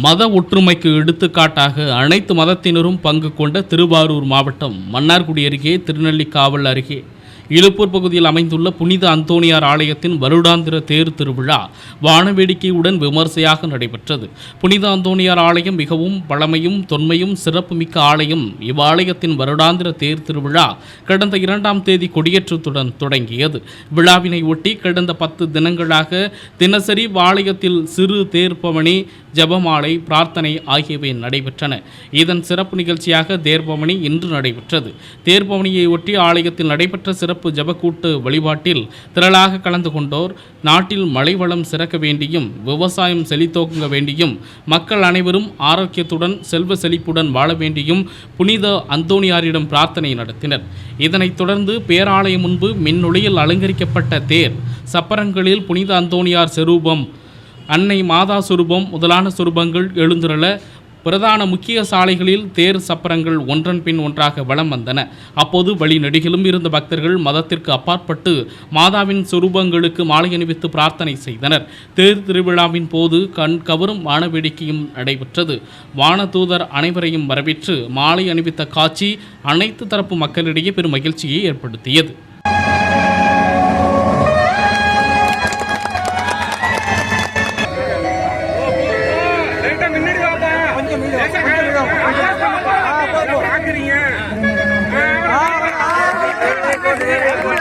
மத ஒற்றுமைக்கு எடுத்துக்காட்டாக அனைத்து மதத்தினரும் பங்கு கொண்ட திருவாரூர் மாவட்டம் மன்னார்குடி அருகே திருநெல்லிக்காவல் அருகே. இலுப்பூர் பகுதியில் அமைந்துள்ள புனித அந்தோனியார் ஆலயத்தின் வருடாந்திர தேர் திருவிழா வானவேடிக்கையுடன் விமர்சையாக நடைபெற்றது. புனித அந்தோனியார் ஆலயம் மிகவும் பழமையும் தொன்மையும் சிறப்புமிக்க ஆலயம். இவ்வாலயத்தின் வருடாந்திர தேர் திருவிழா கடந்த இரண்டாம் தேதி கொடியேற்றத்துடன் தொடங்கியது. விழாவினை ஒட்டி கடந்த பத்து தினங்களாக தினசரி வாலயத்தில் சிறு தேர் பவனி ஜெபமாலை பிரார்த்தனை ஆகியவை நடைபெற்றன. இதன் சிறப்பு நிகழ்ச்சியாக தேர்பவனி இன்று நடைபெற்றது. தேர்பவனியை ஒட்டி ஆலயத்தில் நடைபெற்ற சிறப்பு ஜெபக்கூட்டு வழிபாட்டில் திரளாக கலந்து கொண்டோர் நாட்டில் மழை வளம் சிறக்க வேண்டியும் விவசாயம் செழித்தோக்குங்க வேண்டியும் மக்கள் அனைவரும் ஆரோக்கியத்துடன் செல்வ செழிப்புடன் வாழ வேண்டியும் புனித அந்தோணியாரிடம் பிரார்த்தனை நடத்தினர். இதனைத் தொடர்ந்து பேராலயம் முன்பு மின்னொளியில் அலங்கரிக்கப்பட்ட தேர் சப்பரங்களில் புனித அந்தோணியார் செரூபம் அன்னை மாதா சுரூபம் முதலான சுரூபங்கள் எழுந்துள்ள பிரதான முக்கிய சாலைகளில் தேர் சப்பரங்கள் ஒன்றன் பின் ஒன்றாக வலம் வந்தன. அப்போது வழிநெடுகிலும் இருந்த பக்தர்கள் மதத்திற்கு அப்பாற்பட்டு மாதாவின் சுரூபங்களுக்கு மாலை அணிவித்து பிரார்த்தனை செய்தனர். தேர் திருவிழாவின் போது கண் கவரும் வானவேடிக்கையும் நடைபெற்றது. வானதூதர் அனைவரையும் வரவேற்று மாலை அணிவித்த காட்சி அனைத்து தரப்பு மக்களிடையே பெரும் மகிழ்ச்சியை ஏற்படுத்தியது. Thank you.